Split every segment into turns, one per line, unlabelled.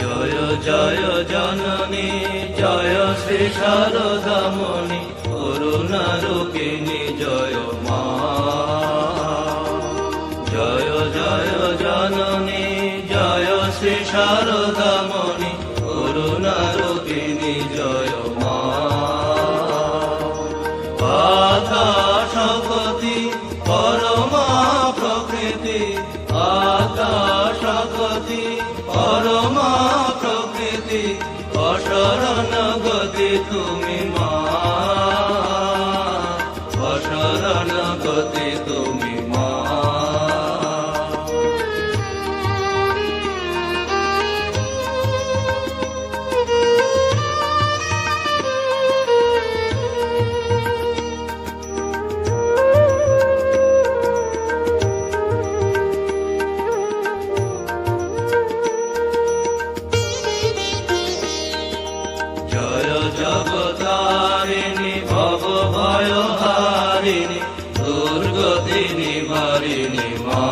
জয় জননী, জয় শ্রী শারদামণি করুণা রূপিণী জয় মা। জয় জয় জননী, জয় শ্রী শারদামণি করুণা রূপিণী জয় মা। আকাশপতি পরমা প্রকৃতি আকাশপতি তুমি জগতারিণী ভব ভয় হারিণী দুর্গতি নিবারিণী মা।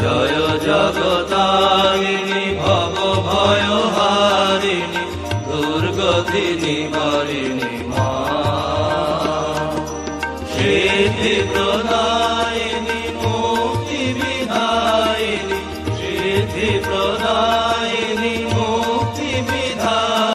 জয় জগতারিণী ভব ভয় হারিণী দুর্গতি নিবারিণী মা। সিদ্ধি প্রদায়